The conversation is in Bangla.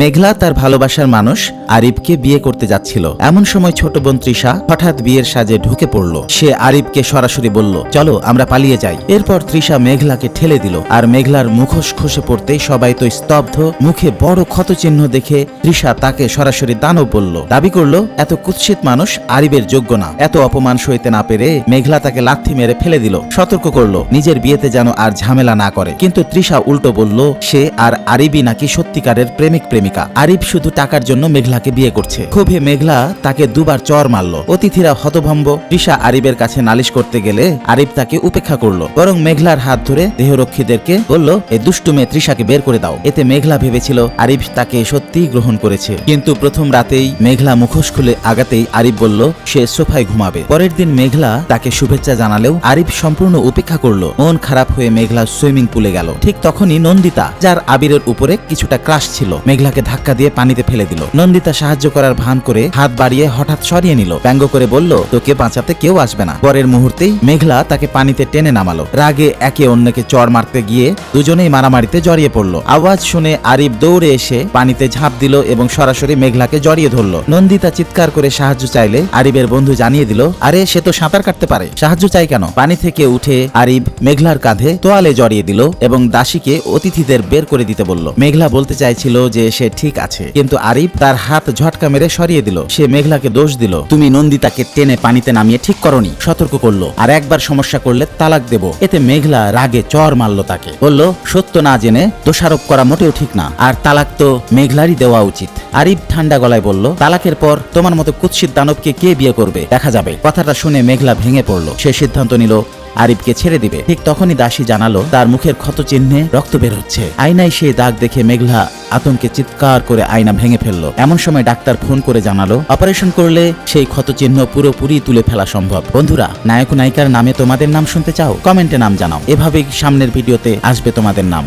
মেঘলা তার ভালোবাসার মানুষ আরিফকে বিয়ে করতে যাচ্ছিল। এমন সময় ছোট বোন তৃষা হঠাৎ বিয়ের সাজে ঢুকে পড়ল। সে আরিফকে সরাসরি বলল, চলো, আমরা পালিয়ে যাই। এরপর তৃষা মেঘলাকে ঠেলে দিল আর মেঘলার মুখোশ খসে পড়তেই সবাই তো স্তব্ধ, মুখে বড় ক্ষতচিহ্ন দেখে তৃষা তাকে সরাসরি দানব বলল। দাবি করল, এত কুৎসিত মানুষ আরিবের যোগ্য না। এত অপমান সইতে না পেরে মেঘলা তাকে লাথি মেরে ফেলে দিল। সতর্ক করল, নিজের বিয়েতে যেন আর ঝামেলা না করে। কিন্তু তৃষা উল্টো বলল, সে আর আরিবি নাকি সত্যিকারের প্রেমিক প্রেমিকা আরিব শুধু টাকার জন্য মেঘলাকে বিয়ে করছে। ক্ষোভে মেঘলা তাকে দুবার চর মারল। অতিথিরা হতভম্ব। তৃষা আরিবের কাছে নালিশ করতে গেলে আরিব তাকে উপেক্ষা করল। বরং মেঘলার হাত ধরে দেহরক্ষীদেরকে বলল এই দুষ্টু মেয়ে তৃষাকে বের করে দাও। এতে মেঘলা ভেবেছিল আরিফ তাকে সত্যিই গ্রহণ করেছে। কিন্তু প্রথম রাতেই মেঘলা মুখোশ খুলে আগাতেই আরিফ বলল, সে সোফায় ঘুমাবে। পরের দিন মেঘলা তাকে শুভেচ্ছা জানালেও আরিফ সম্পূর্ণ উপেক্ষা করল। মন খারাপ হয়ে মেঘলা সুইমিং পুলে গেল। ঠিক তখনই নন্দিতা, যার আবিরের উপরে কিছুটা ক্রাশ ছিল, মেঘলাকে ধাক্কা দিয়ে পানিতে ফেলে দিল। নন্দিতা সাহায্য করার ভান করে হাত বাড়িয়ে হঠাৎ সরিয়ে নিল। ব্যঙ্গ করে বলল, তোকে বাঁচাতে কেউ আসবে না। পরের মুহূর্তেই মেঘলা তাকে পানিতে টেনে নামালো। রাগে একে অন্যকে চড় মারতে গিয়ে দুজনেই মারামারিতে জড়িয়ে পড়ল। আওয়াজ শুনে আরিফ দৌড়ে এসে পানিতে ঝাঁপ দিল এবং সরাসরি মেঘলাকে জড়িয়ে ধরলো। নন্দিতা চিৎকার করে সাহায্য চাইলে আরিবের বন্ধু জানিয়ে দিল, আরে, সে তো সাঁতার কাটতে পারে। সাহায্য চাই কেন? পানি থেকে উঠে আরিব মেঘলার কাঁধে তোয়ালে জড়িয়ে দিল এবং দাসীকে অতিথিদের বের করে দিতে বলল। মেঘলা বলতে চাইছিল যে সে ঠিক আছে। কিন্তু আরিফ তার হাত ঝটকা মেরে সরিয়ে দিল। সে মেঘলাকে দোষ দিল। তুমি নন্দিতাকে টেনে পানিতে নামিয়ে ঠিক করনি। সতর্ক করল। আর একবার সমস্যা করলে তালাক দেব। এতে মেঘলা রাগে চর মারল তাকে। বলল, সত্য না জেনে দোষারোপ করা মোটেও ঠিক না। আর তালাক তো মেঘলারই দেওয়া উচিত। আরিফ ঠান্ডা গলায় বলল, তালাকের পর তোমার মতো কুৎসিত দানবকে কে বিয়ে করবে? দেখা যাবে। কথাটা শুনে মেঘলা ভেঙে পড়ল। সে সিদ্ধান্ত নিল আরিফকে ছেড়ে দিবে। ঠিক তখনই দাসী জানালো, তার মুখের ক্ষত চিহ্নে রক্ত বের হচ্ছে। আয়নায় সেই দাগ দেখে মেঘলা আতঙ্কে চিৎকার করে আয়না ভেঙে ফেলল। এমন সময় ডাক্তার ফোন করে জানালো, অপারেশন করলে সেই ক্ষত চিহ্ন পুরোপুরি তুলে ফেলা সম্ভব। বন্ধুরা, নায়ক নায়িকার নামে তোমাদের নাম শুনতে চাও? কমেন্টে নাম জানাও। এভাবেই সামনের ভিডিওতে আসবে তোমাদের নাম।